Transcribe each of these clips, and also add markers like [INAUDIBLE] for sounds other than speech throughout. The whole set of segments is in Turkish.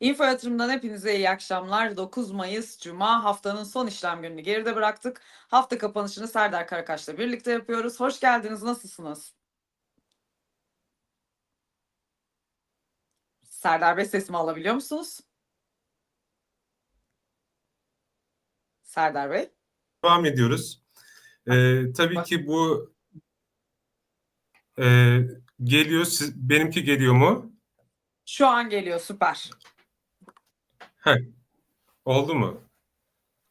Info Yatırım'dan hepinize iyi akşamlar. 9 Mayıs Cuma haftanın son işlem gününü geride bıraktık. Hafta kapanışını Serdar Karakaş'la birlikte yapıyoruz. Hoş geldiniz. Nasılsınız? Serdar Bey sesimi alabiliyor musunuz? Serdar Bey. devam ediyoruz. Ee, tabii ki bu e, geliyor. Siz, benimki geliyor mu? Şu an geliyor süper. Heh, oldu mu?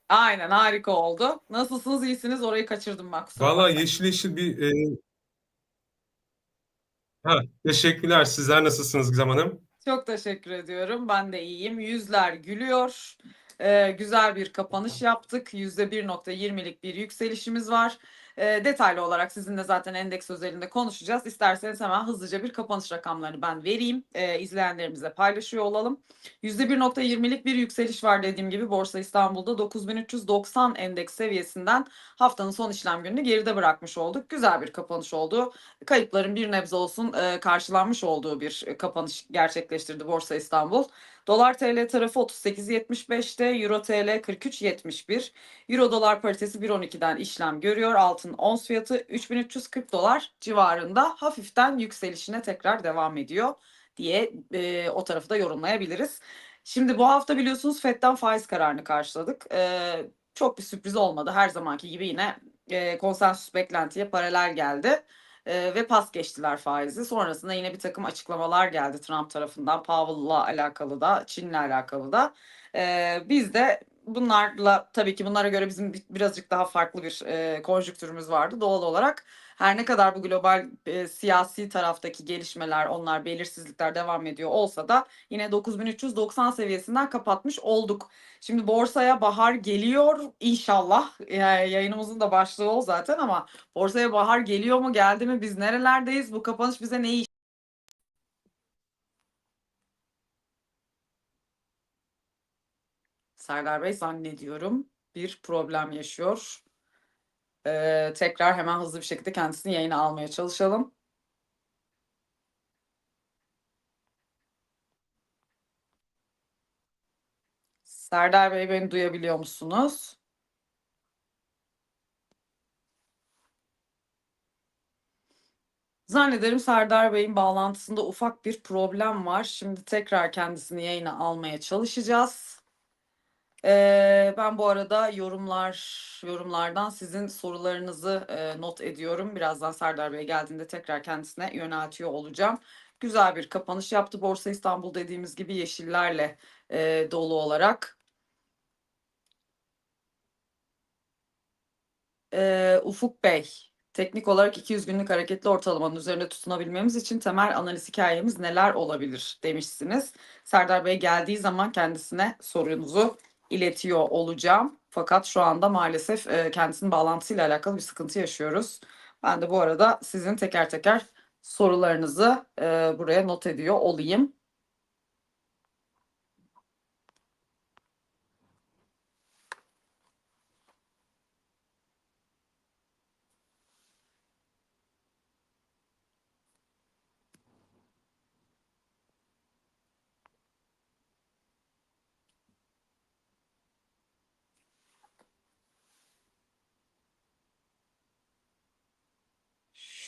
Aynen harika oldu. Nasılsınız? İyisiniz? Orayı kaçırdım bak. kusura bakmayın. yeşil yeşil bir e, ha, teşekkürler. Sizler nasılsınız Gizem Hanım? Çok teşekkür ediyorum. Ben de iyiyim. Yüzler gülüyor. Ee, güzel bir kapanış yaptık. %1.20'lik bir yükselişimiz var. Ee, detaylı olarak sizinle zaten endeks özelinde konuşacağız. İsterseniz hemen hızlıca bir kapanış rakamlarını ben vereyim. Ee, izleyenlerimize paylaşıyor olalım. %1.20'lik bir yükseliş var dediğim gibi Borsa İstanbul'da 9390 endeks seviyesinden haftanın son işlem gününü geride bırakmış olduk. Güzel bir kapanış oldu. Kayıpların bir nebze olsun e, karşılanmış olduğu bir e, kapanış gerçekleştirdi Borsa İstanbul. Dolar TL tarafı 38.75'te, Euro TL 43.71. Euro dolar paritesi 1.12'den işlem görüyor. Altın ons fiyatı 3340 dolar civarında hafiften yükselişine tekrar devam ediyor diye e, o tarafı da yorumlayabiliriz. Şimdi bu hafta biliyorsunuz FED'den faiz kararını karşıladık. E, çok bir sürpriz olmadı. Her zamanki gibi yine e, konsensüs beklentiye paralel geldi. E, ve pas geçtiler faizi. Sonrasında yine bir takım açıklamalar geldi Trump tarafından Powell'la alakalı da Çin'le alakalı da. E, biz de bunlarla tabii ki bunlara göre bizim bir- birazcık daha farklı bir e, konjüktürümüz vardı doğal olarak. Her ne kadar bu global e, siyasi taraftaki gelişmeler, onlar belirsizlikler devam ediyor olsa da yine 9390 seviyesinden kapatmış olduk. Şimdi borsaya bahar geliyor inşallah. E, yayınımızın da başlığı o zaten ama borsaya bahar geliyor mu, geldi mi? Biz nerelerdeyiz? Bu kapanış bize neyi Serdar Bey zannediyorum bir problem yaşıyor. Ee, tekrar hemen hızlı bir şekilde kendisini yayına almaya çalışalım. Serdar Bey beni duyabiliyor musunuz? Zannederim Serdar Bey'in bağlantısında ufak bir problem var. Şimdi tekrar kendisini yayına almaya çalışacağız. Ben bu arada yorumlar yorumlardan sizin sorularınızı e, not ediyorum. Birazdan Serdar Bey geldiğinde tekrar kendisine yöneltiyor olacağım. Güzel bir kapanış yaptı Borsa İstanbul dediğimiz gibi yeşillerle e, dolu olarak. Ee, Ufuk Bey, teknik olarak 200 günlük hareketli ortalamanın üzerinde tutunabilmemiz için temel analiz hikayemiz neler olabilir demişsiniz. Serdar Bey geldiği zaman kendisine sorunuzu iletiyor olacağım. Fakat şu anda maalesef e, kendisinin bağlantısıyla alakalı bir sıkıntı yaşıyoruz. Ben de bu arada sizin teker teker sorularınızı e, buraya not ediyor olayım.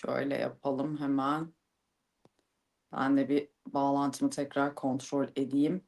Şöyle yapalım hemen. Ben de bir bağlantımı tekrar kontrol edeyim.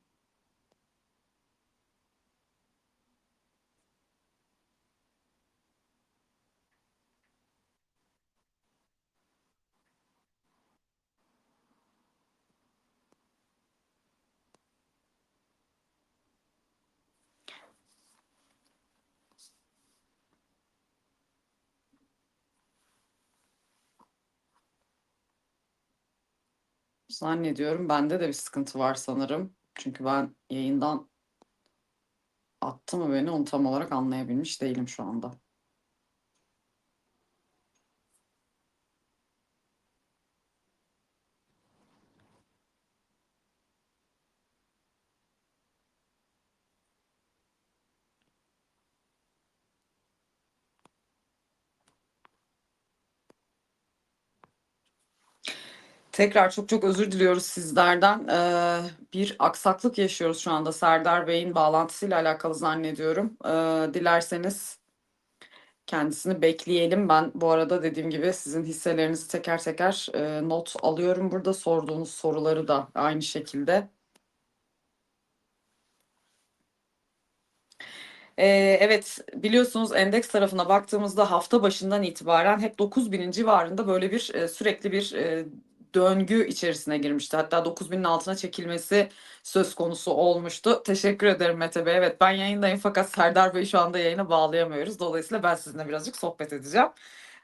Zannediyorum bende de bir sıkıntı var sanırım. Çünkü ben yayından attı mı beni onu tam olarak anlayabilmiş değilim şu anda. Tekrar çok çok özür diliyoruz sizlerden. Ee, bir aksaklık yaşıyoruz şu anda Serdar Bey'in bağlantısıyla alakalı zannediyorum. Ee, dilerseniz kendisini bekleyelim. Ben bu arada dediğim gibi sizin hisselerinizi teker teker e, not alıyorum burada. Sorduğunuz soruları da aynı şekilde. Ee, evet biliyorsunuz endeks tarafına baktığımızda hafta başından itibaren hep 9000'in civarında böyle bir e, sürekli bir e, döngü içerisine girmişti. Hatta 9000'in altına çekilmesi söz konusu olmuştu. Teşekkür ederim Mete Bey. Evet ben yayındayım fakat Serdar Bey'i şu anda yayına bağlayamıyoruz. Dolayısıyla ben sizinle birazcık sohbet edeceğim.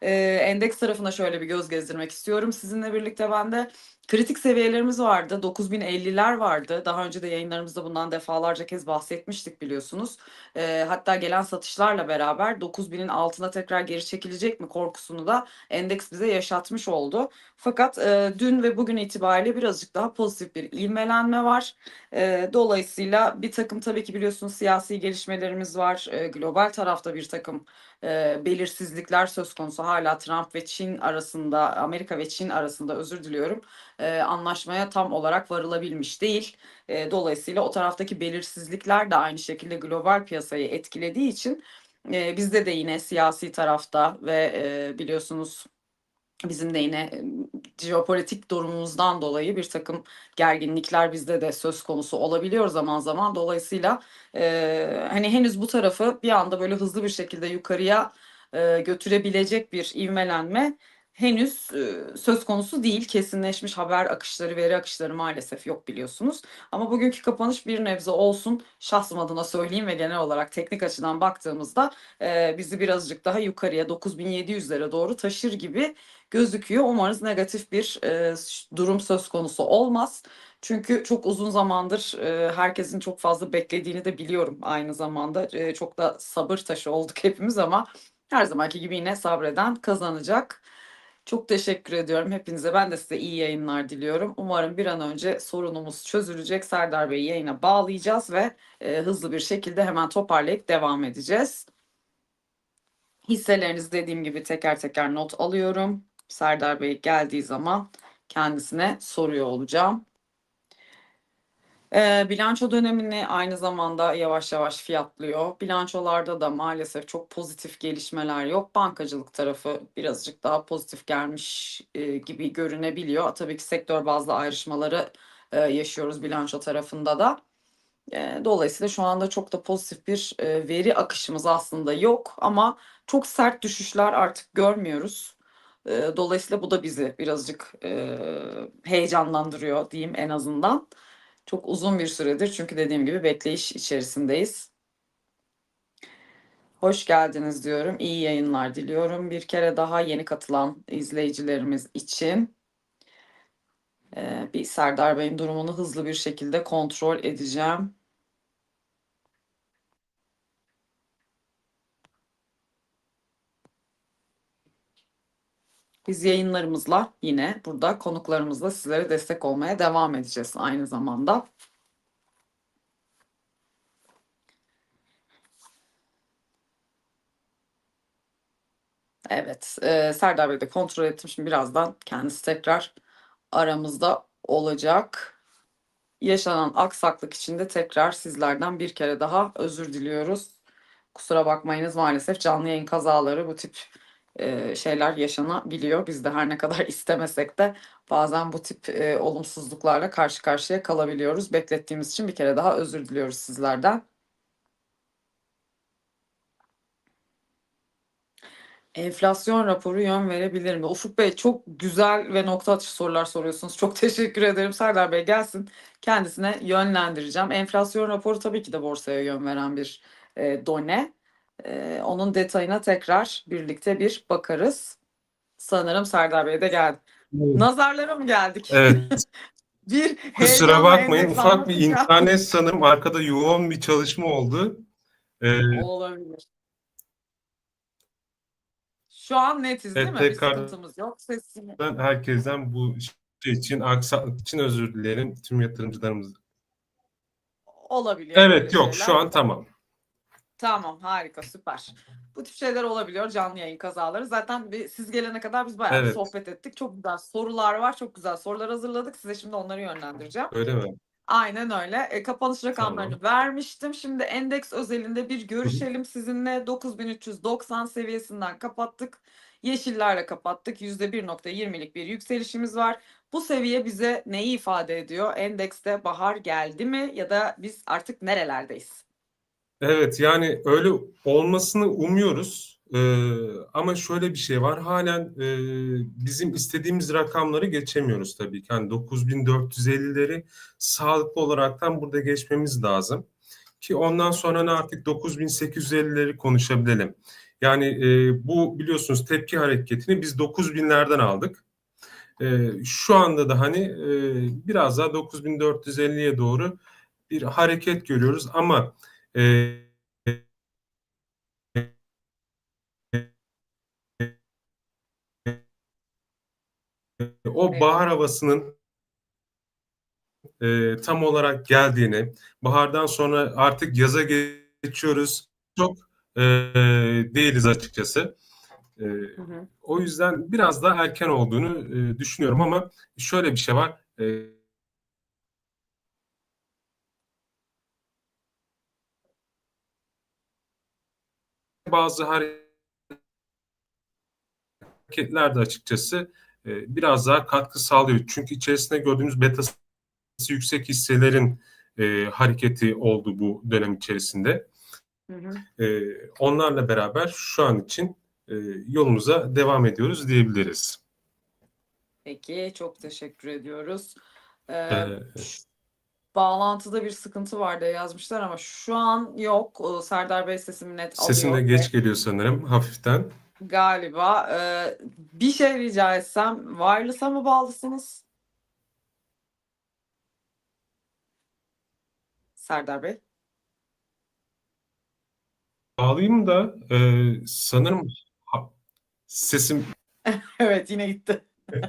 Ee, endeks tarafına şöyle bir göz gezdirmek istiyorum. Sizinle birlikte ben de kritik seviyelerimiz vardı. 9050'ler vardı. Daha önce de yayınlarımızda bundan defalarca kez bahsetmiştik biliyorsunuz. Ee, hatta gelen satışlarla beraber 9000'in altına tekrar geri çekilecek mi korkusunu da endeks bize yaşatmış oldu. Fakat e, dün ve bugün itibariyle birazcık daha pozitif bir ivmelenme var. E, dolayısıyla bir takım tabii ki biliyorsunuz siyasi gelişmelerimiz var. E, global tarafta bir takım e, belirsizlikler söz konusu. Hala Trump ve Çin arasında, Amerika ve Çin arasında özür diliyorum e, anlaşmaya tam olarak varılabilmiş değil. E, dolayısıyla o taraftaki belirsizlikler de aynı şekilde global piyasayı etkilediği için e, bizde de yine siyasi tarafta ve e, biliyorsunuz bizim de yine e, jeopolitik durumumuzdan dolayı bir takım gerginlikler bizde de söz konusu olabiliyor zaman zaman. Dolayısıyla e, hani henüz bu tarafı bir anda böyle hızlı bir şekilde yukarıya e, götürebilecek bir ivmelenme henüz e, söz konusu değil. Kesinleşmiş haber akışları, veri akışları maalesef yok biliyorsunuz. Ama bugünkü kapanış bir nebze olsun şahsım adına söyleyeyim ve genel olarak teknik açıdan baktığımızda e, bizi birazcık daha yukarıya 9700'lere doğru taşır gibi gözüküyor. Umarız negatif bir e, durum söz konusu olmaz. Çünkü çok uzun zamandır herkesin çok fazla beklediğini de biliyorum aynı zamanda. Çok da sabır taşı olduk hepimiz ama her zamanki gibi yine sabreden kazanacak. Çok teşekkür ediyorum hepinize. Ben de size iyi yayınlar diliyorum. Umarım bir an önce sorunumuz çözülecek. Serdar Bey'i yayına bağlayacağız ve e, hızlı bir şekilde hemen toparlayıp devam edeceğiz. Hisselerinizi dediğim gibi teker teker not alıyorum. Serdar Bey geldiği zaman kendisine soruyor olacağım. E, bilanço dönemini aynı zamanda yavaş yavaş fiyatlıyor. Bilançolarda da maalesef çok pozitif gelişmeler yok. Bankacılık tarafı birazcık daha pozitif gelmiş e, gibi görünebiliyor. Tabii ki sektör bazlı ayrışmaları e, yaşıyoruz bilanço tarafında da. E, dolayısıyla şu anda çok da pozitif bir veri akışımız aslında yok ama çok sert düşüşler artık görmüyoruz. Dolayısıyla bu da bizi birazcık heyecanlandırıyor diyeyim en azından. Çok uzun bir süredir çünkü dediğim gibi bekleyiş içerisindeyiz. Hoş geldiniz diyorum. İyi yayınlar diliyorum. Bir kere daha yeni katılan izleyicilerimiz için bir Serdar Bey'in durumunu hızlı bir şekilde kontrol edeceğim. Biz yayınlarımızla yine burada konuklarımızla sizlere destek olmaya devam edeceğiz aynı zamanda. Evet, e, Serdar Bey de kontrol ettim. Şimdi birazdan kendisi tekrar aramızda olacak. Yaşanan aksaklık için de tekrar sizlerden bir kere daha özür diliyoruz. Kusura bakmayınız maalesef canlı yayın kazaları bu tip şeyler yaşanabiliyor. Biz de her ne kadar [LAUGHS] istemesek de bazen bu tip olumsuzluklarla karşı karşıya kalabiliyoruz. Beklettiğimiz için bir kere daha özür diliyoruz sizlerden. Enflasyon raporu yön verebilir mi? Ufuk Bey çok güzel ve nokta atışı sorular soruyorsunuz. Çok [LAUGHS] teşekkür ederim. Serdar Bey gelsin. Kendisine yönlendireceğim. Enflasyon raporu tabii ki de borsaya yön veren bir e, done. E, onun detayına tekrar birlikte bir bakarız. Sanırım Serdar Bey de geldi. Evet. Nazarlara mı geldik? Evet. [LAUGHS] bir Kusura bakmayın ufak bir internet sanırım arkada yoğun bir çalışma oldu. Ee, Olabilir. Şu an netiz değil Evet, mi? Bir tekrar- sıkıntımız yok. Sesini. ben herkesten bu şey için aksaklık için özür dilerim tüm yatırımcılarımız. Olabiliyor. Evet yok şeyler. şu an tamam. Tamam harika süper. Bu tip şeyler olabiliyor canlı yayın kazaları. Zaten bir, siz gelene kadar biz bayağı bir Evet. sohbet ettik. Çok güzel sorular var. Çok güzel sorular hazırladık. Size şimdi onları yönlendireceğim. Öyle mi? Aynen öyle. E, kapanış rakamlarını vermiştim. Şimdi endeks özelinde bir görüşelim sizinle. 9390 seviyesinden kapattık. Yeşillerle kapattık. %1.20'lik bir yükselişimiz var. Bu seviye bize neyi ifade ediyor? Endekste bahar geldi mi ya da biz artık nerelerdeyiz? Evet yani öyle olmasını umuyoruz. Ee, ama şöyle bir şey var. Halen e, bizim istediğimiz rakamları geçemiyoruz tabii ki. Yani 9450'leri sağlıklı olaraktan burada geçmemiz lazım. Ki ondan sonra ne artık 9850'leri konuşabilelim. Yani e, bu biliyorsunuz tepki hareketini biz 9000'lerden aldık. E, şu anda da hani e, biraz daha 9450'ye doğru bir hareket görüyoruz ama e, o bahar havasının e, tam olarak geldiğini, bahardan sonra artık yaza geçiyoruz. Çok e, değiliz açıkçası. E, o yüzden biraz daha erken olduğunu e, düşünüyorum ama şöyle bir şey var. E, bazı hareketler de açıkçası e, biraz daha katkı sağlıyor. Çünkü içerisinde gördüğümüz betası yüksek hisselerin e, hareketi oldu bu dönem içerisinde. Hı hı. E, onlarla beraber şu an için e, yolumuza devam ediyoruz diyebiliriz. Peki çok teşekkür ediyoruz. Ee, Ee, bağlantıda bir sıkıntı var diye yazmışlar ama şu an yok. Serdar Bey sesimi net Sesim de alıyor geç geliyor sanırım hafiften. galiba. Ee, bir şey rica etsem wireless'a mı bağlısınız? Serdar Bey. Bağlayayım da e, sanırım ha- sesim [LAUGHS] Evet yine gitti. [LAUGHS]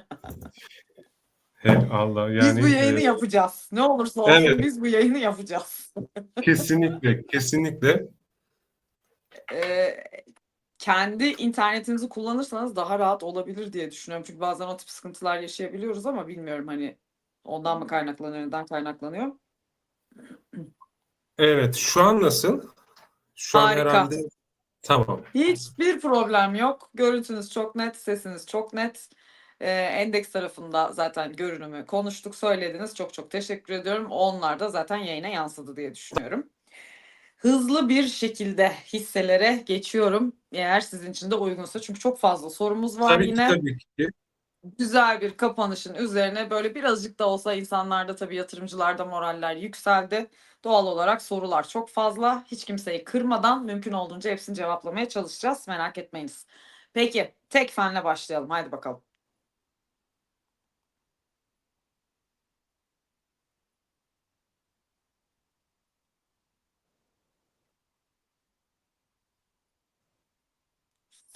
Allah yani Biz bu yayını e, yapacağız. Ne olursa olsun Evet. biz bu yayını yapacağız. [LAUGHS] kesinlikle kesinlikle Ee, kendi internetinizi kullanırsanız daha rahat olabilir diye düşünüyorum. Çünkü bazen o tip sıkıntılar yaşayabiliyoruz ama bilmiyorum hani ondan mı kaynaklanıyor, neden kaynaklanıyor. evet şu an nasıl? Şu an Harika. herhalde tamam. Hiçbir problem yok. Görüntünüz çok net, sesiniz çok net. Ee, endeks tarafında zaten görünümü konuştuk, söylediniz. Çok çok teşekkür ediyorum. Onlar da zaten yayına yansıdı diye düşünüyorum. Hızlı bir şekilde hisselere geçiyorum. Eğer sizin için de uygunsa. Çünkü çok fazla sorumuz var Tabii yine. ki tabii ki. güzel bir kapanışın üzerine böyle birazcık da olsa insanlarda tabii yatırımcılarda moraller yükseldi. Doğal olarak sorular çok fazla. Hiç kimseyi kırmadan mümkün olduğunca hepsini cevaplamaya çalışacağız. Merak etmeyiniz. Peki tek fenle başlayalım. Haydi bakalım.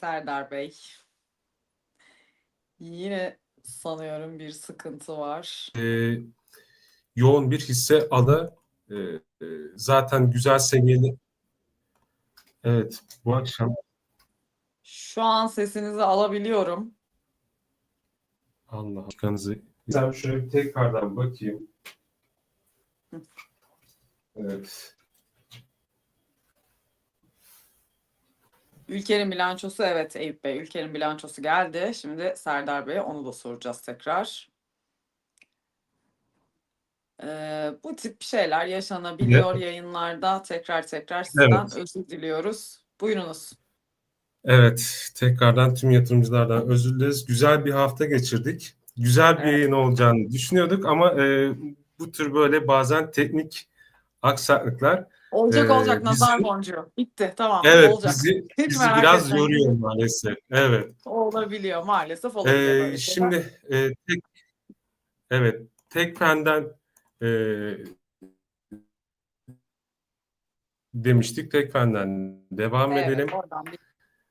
Serdar Bey. Yine sanıyorum bir sıkıntı var. e, yoğun bir hisse alı e, e, zaten güzel seviyeli. Evet bu akşam Şu an sesinizi alabiliyorum. Allah aşkınızı. Ben şöyle bir tekrardan bakayım. Evet. Ülkenin bilançosu evet Eyüp Bey. Ülkenin bilançosu geldi. Şimdi Serdar Bey'e onu da soracağız tekrar. Ee, bu tip şeyler yaşanabiliyor yayınlarda. Tekrar tekrar sizden Evet. özür diliyoruz. Buyurunuz. Evet, tekrardan tüm yatırımcılardan özür dileriz. Güzel bir hafta geçirdik. Güzel bir Evet. yayın olacağını düşünüyorduk ama e, bu tür böyle bazen teknik aksaklıklar Olacak Ee, olacak nazar bizi- boncuğu. Bitti tamam evet olacak. bizi Hiç bizi biraz etmeyin. yoruyor maalesef. Evet. Olabiliyor maalesef olabiliyor Ee, böyle şeyler. şimdi e, tek evet Tekfen'den e, demiştik. Tekfen'den devam Evet, edelim. oradan bir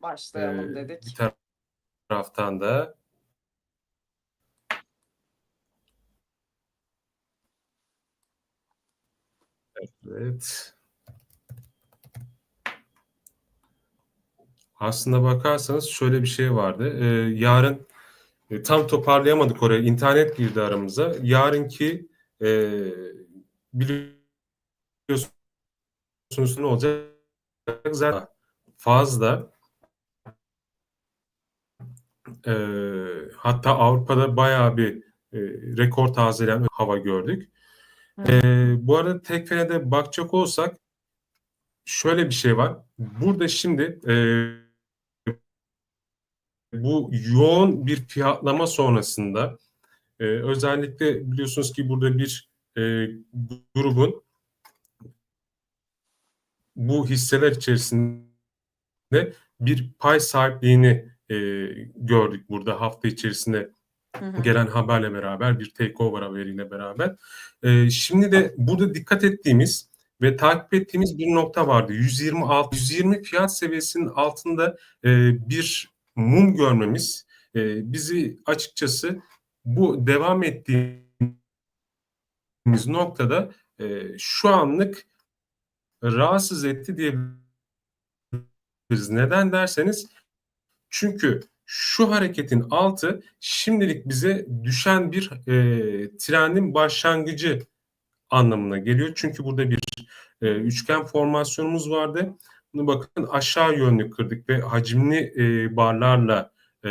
başlayalım Ee, dedik. Bir taraftan da Evet. Aslında bakarsanız şöyle bir şey vardı. Ee, yarın e, tam toparlayamadık oraya. İnternet girdi aramıza. Yarınki e, biliyorsunuz ne olacak? Zaten fazla. E, hatta Avrupa'da bayağı bir e, rekor tazeleyen hava gördük. E, bu arada tekfede bakacak olsak şöyle bir şey var. Burada şimdi e, bu yoğun bir fiyatlama sonrasında e, özellikle biliyorsunuz ki burada bir e, grubun bu hisseler içerisinde bir pay sahipliğini e, gördük burada hafta içerisinde Hı hı. gelen haberle beraber bir takeover haberiyle beraber. E, şimdi de burada dikkat ettiğimiz ve takip ettiğimiz bir nokta vardı. 126 120 fiyat seviyesinin altında e, bir mum görmemiz e, bizi açıkçası bu devam ettiğimiz noktada e, şu anlık rahatsız etti diyebiliriz. Neden derseniz çünkü şu hareketin altı şimdilik bize düşen bir e, trendin başlangıcı anlamına geliyor. Çünkü burada bir e, üçgen formasyonumuz vardı. Bunu bakın aşağı yönlü kırdık ve hacimli e, barlarla e,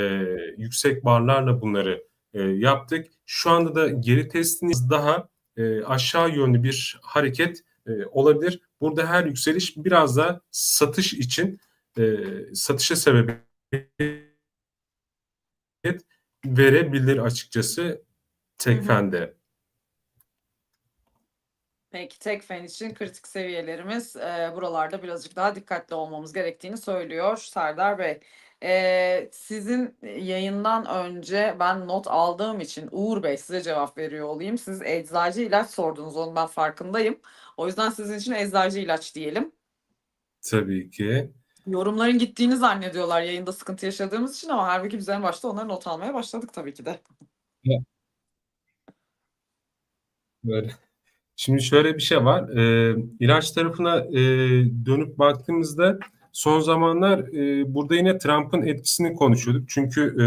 yüksek barlarla bunları e, yaptık. Şu anda da geri testiniz daha e, aşağı yönlü bir hareket e, olabilir. Burada her yükseliş biraz da satış için e, satışa sebebiyet verebilir açıkçası Tekfen'de. Peki Tekfen için kritik seviyelerimiz e, buralarda birazcık daha dikkatli olmamız gerektiğini söylüyor Serdar Bey. E, sizin yayından önce ben not aldığım için Uğur Bey size cevap veriyor olayım. Siz eczacı ilaç sordunuz onu ben farkındayım. O yüzden sizin için eczacı ilaç diyelim. Tabii ki. Yorumların gittiğini zannediyorlar yayında sıkıntı yaşadığımız için ama halbuki biz en başta onları not almaya başladık tabii ki de. Böyle. Şimdi şöyle bir şey var. E, ilaç tarafına e, dönüp baktığımızda son zamanlar e, burada yine Trump'ın etkisini konuşuyorduk. Çünkü e,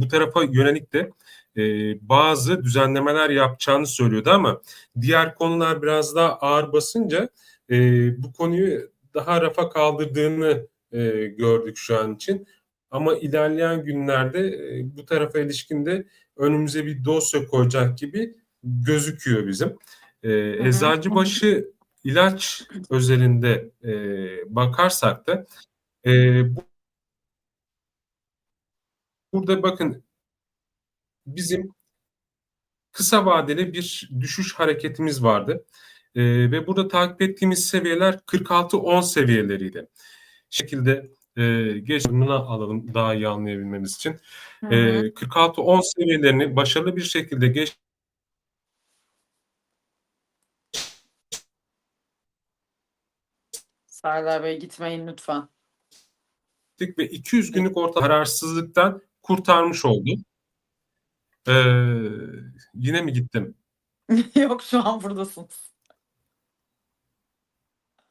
bu tarafa yönelik de e, bazı düzenlemeler yapacağını söylüyordu ama diğer konular biraz daha ağır basınca e, bu konuyu daha rafa kaldırdığını e, gördük şu an için. Ama ilerleyen günlerde e, bu tarafa ilişkin de önümüze bir dosya koyacak gibi gözüküyor bizim. E. Eczacıbaşı ilaç özelinde e, bakarsak da e, bu- burada bakın bizim kısa vadeli bir düşüş hareketimiz vardı. E, ve burada takip ettiğimiz seviyeler 46-10 seviyeleriydi. şekilde e, geç bunu alalım daha iyi anlayabilmemiz için. E, hı. 46-10 seviyelerini başarılı bir şekilde geç Serdar Bey gitmeyin lütfen. ve 200 günlük orta kararsızlıktan kurtarmış oldu. Ee, yine mi gittim? [LAUGHS] Yok şu an buradasınız.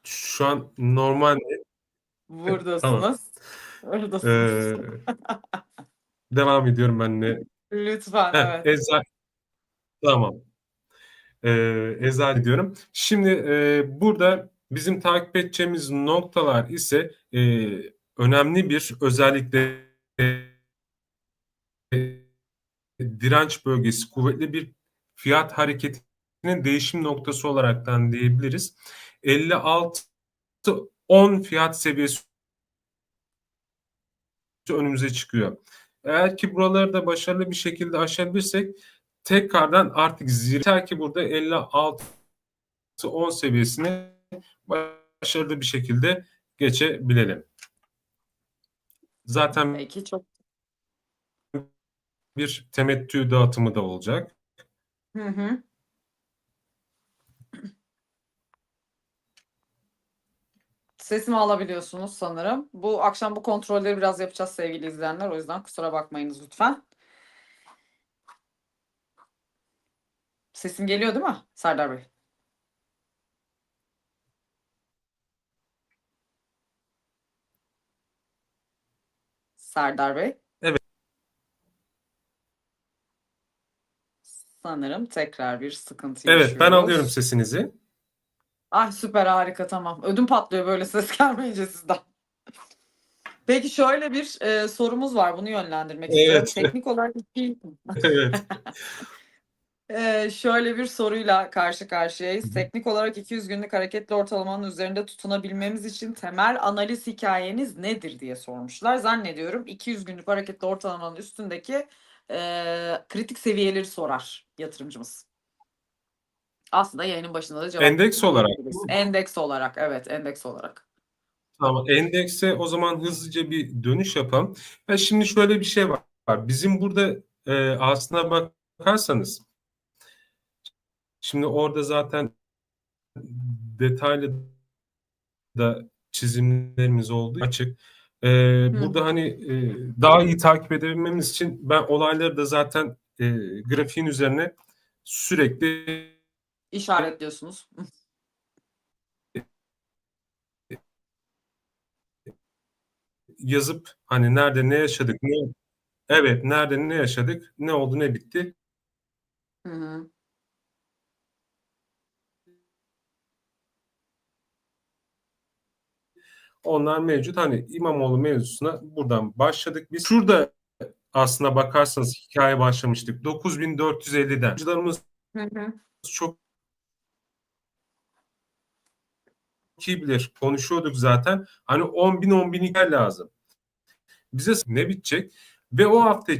Şu an normal Buradasınız. Buradasınız. ee, devam ediyorum ben de. Lütfen Heh, evet. Eza tamam. Ee, eza diyorum. Şimdi e, burada bizim takip edeceğimiz noktalar ise e, önemli bir özellikle e, direnç bölgesi, kuvvetli bir fiyat hareketinin değişim noktası olaraktan diyebiliriz. 56 10 fiyat seviyesi önümüze çıkıyor. Eğer ki buraları da başarılı bir şekilde aşabilirsek tekrardan artık zirve ki burada 56 10 seviyesini başarılı bir şekilde geçebilelim. Zaten Peki, çok... bir temettü dağıtımı da olacak. Hı hı. Sesimi alabiliyorsunuz sanırım. Bu akşam bu kontrolleri biraz yapacağız sevgili izleyenler. O yüzden kusura bakmayınız lütfen. Sesim geliyor değil mi Serdar Bey? Serdar Bey. Evet. Sanırım tekrar bir sıkıntı Evet, ben alıyorum sesinizi. Ay süper harika tamam. Ödüm patlıyor böyle ses [LAUGHS] gelmeyince sizden. Peki şöyle bir e, sorumuz var. Bunu yönlendirmek istiyorum. Evet. Teknik olarak iki, [LAUGHS] Evet. [LAUGHS] e, şöyle bir soruyla karşı karşıyayız. Teknik olarak 200 günlük hareketli ortalamanın üzerinde tutunabilmemiz için temel analiz hikayeniz nedir diye sormuşlar. Zannediyorum 200 günlük hareketli ortalamanın üstündeki e, kritik seviyeleri sorar yatırımcımız. Aslında yayının başında da cevap Endeks olarak. Endeks olarak evet endeks olarak. Tamam. Endekse o zaman hızlıca bir dönüş yapalım. Ya şimdi şöyle bir şey var. Bizim burada e, aslına bakarsanız şimdi orada zaten detaylı da çizimlerimiz olduğu açık. E, burada hani e, daha iyi takip edebilmemiz için ben olayları da zaten e, grafiğin üzerine sürekli İşaretliyorsunuz. yazıp hani nerede ne yaşadık ne evet nerede ne yaşadık ne oldu ne bitti Hı hı. Onlar mevcut. Hani İmamoğlu mevzusuna buradan başladık biz. Şurada aslına bakarsanız hikaye başlamıştık. 9450'den. Oyuncularımız Hı hı. çok iyi bilir. Konuşuyorduk zaten. Hani 10 bin 10 bin hikaye lazım. Bize ne bitecek? Ve o hafta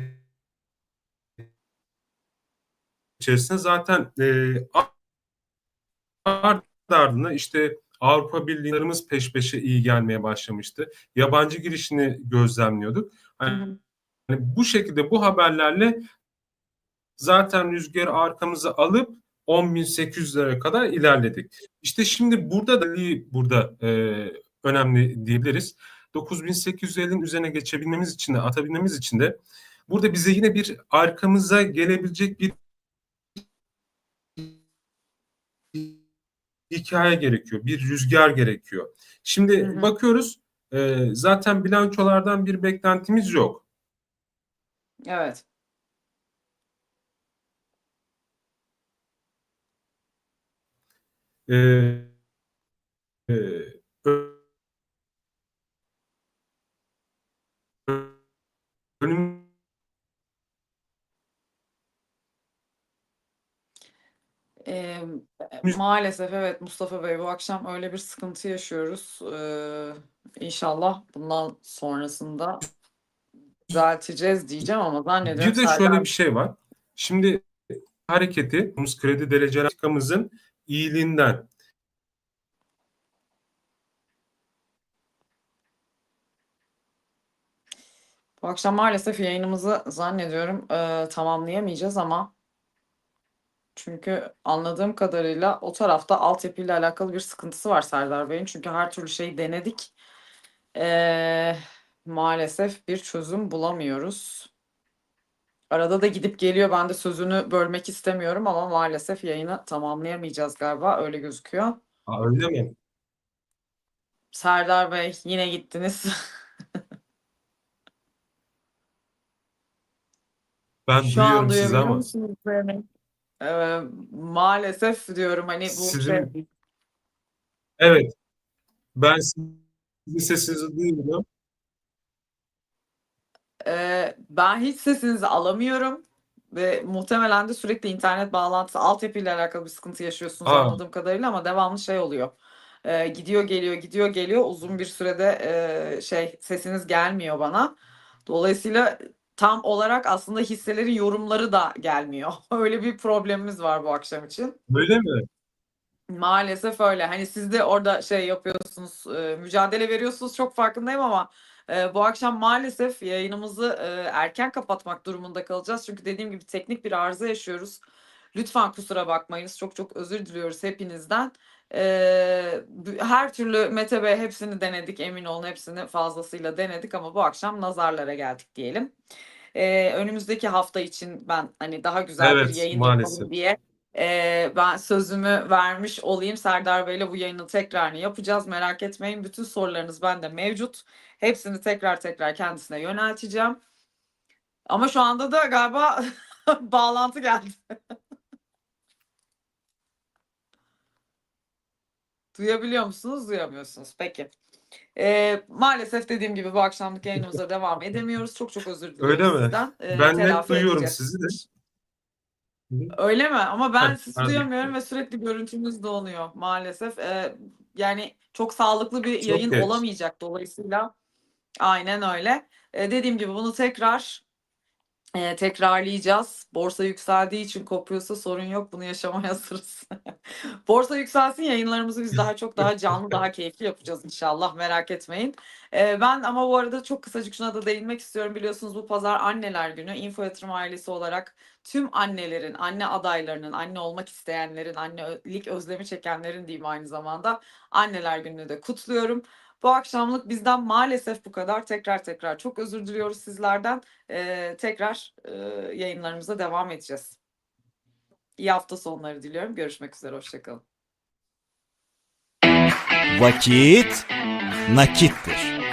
içerisinde zaten e, ard ardına işte Avrupa Birliği'lerimiz peş peşe iyi gelmeye başlamıştı. Yabancı girişini gözlemliyorduk. Hani hı. bu şekilde bu haberlerle zaten rüzgarı arkamıza alıp 10.800'lere kadar ilerledik. İşte şimdi burada da iyi burada e, önemli diyebiliriz. 9850'nin üzerine geçebilmemiz için de atabilmemiz için de burada bize yine bir arkamıza gelebilecek bir hikaye gerekiyor. Bir rüzgar gerekiyor. Şimdi Hı hı. bakıyoruz e, zaten bilançolardan bir beklentimiz yok. Evet. E, e, ö- Ee, maalesef evet Mustafa Bey bu akşam öyle bir sıkıntı yaşıyoruz. Ee, inşallah bundan sonrasında düzelteceğiz diyeceğim ama zannediyorum Bir de şöyle bir şey var. Şimdi hareketi, kredi dereceleri politikamızın iyiliğinden Bu akşam maalesef yayınımızı zannediyorum e, tamamlayamayacağız ama çünkü anladığım kadarıyla o tarafta altyapıyla alakalı bir sıkıntısı var Serdar Bey'in. Çünkü her türlü şeyi denedik. E, maalesef bir çözüm bulamıyoruz. Arada da gidip geliyor. Ben de sözünü bölmek istemiyorum ama maalesef yayını tamamlayamayacağız galiba. Öyle gözüküyor. Aa, öyle mi? Serdar Bey yine gittiniz. [LAUGHS] Ben Şu an duyuyorum sizi duyabiliyor ama musunuz beni? Ee, maalesef diyorum hani bu Sizin- şey evet ben sizin sesinizi duyuyorum. Ee, ben hiç sesinizi alamıyorum ve muhtemelen de sürekli internet bağlantısı altyapıyla alakalı bir sıkıntı yaşıyorsunuz Aa. anladığım kadarıyla ama devamlı şey oluyor. Ee, gidiyor geliyor gidiyor geliyor uzun bir sürede e, şey sesiniz gelmiyor bana. Dolayısıyla tam olarak aslında hisselerin yorumları da gelmiyor. [LAUGHS] Öyle bir problemimiz var bu akşam için. Öyle mi? Maalesef öyle. Hani siz de orada şey yapıyorsunuz, e, mücadele veriyorsunuz çok farkındayım ama e, bu akşam maalesef yayınımızı e, erken kapatmak durumunda kalacağız. Çünkü dediğim gibi teknik bir arıza yaşıyoruz. Lütfen kusura bakmayınız. Çok çok özür diliyoruz hepinizden. Ee, her türlü Mete Bey hepsini denedik. Emin olun hepsini fazlasıyla denedik ama bu akşam nazarlara geldik diyelim. Ee, önümüzdeki hafta için ben hani daha güzel bir Evet, yayın maalesef. yapalım diye ben sözümü vermiş olayım. Serdar Bey'le bu yayının tekrarını yapacağız. Merak etmeyin. Bütün sorularınız bende mevcut. Hepsini tekrar tekrar kendisine yönelteceğim. Ama şu anda da galiba [LAUGHS] bağlantı geldi. Duyabiliyor musunuz? Duyamıyorsunuz. Peki. Ee, maalesef dediğim gibi bu akşamlık yayınımıza [LAUGHS] devam edemiyoruz. Çok çok özür diliyorum Öyle mi? sizden. Ee, Ben net telafi duyuyorum edeceğiz. sizi de. Öyle mi? Ama ben Evet, sizi pardon. duyamıyorum ve sürekli görüntümüz donuyor maalesef. Ee, yani çok sağlıklı bir Çok yayın geç. olamayacak dolayısıyla. Aynen öyle. Ee, dediğim gibi bunu tekrar e, tekrarlayacağız. Borsa yükseldiği için kopuyorsa sorun yok. Bunu yaşamaya [LAUGHS] hazırız. Borsa yükselsin yayınlarımızı biz daha çok daha canlı, daha [LAUGHS] keyifli yapacağız inşallah. Merak etmeyin. Ee, ben ama bu arada çok kısacık şuna da değinmek istiyorum. Biliyorsunuz bu pazar anneler günü. Info Yatırım ailesi olarak tüm annelerin, anne adaylarının, anne olmak isteyenlerin, annelik özlemi çekenlerin diyeyim aynı zamanda anneler gününü de kutluyorum. Bu akşamlık bizden maalesef bu kadar. Tekrar tekrar çok özür diliyoruz sizlerden. Ee, tekrar e, yayınlarımıza devam edeceğiz. İyi hafta sonları diliyorum. Görüşmek üzere. Hoşçakalın. Vakit nakittir.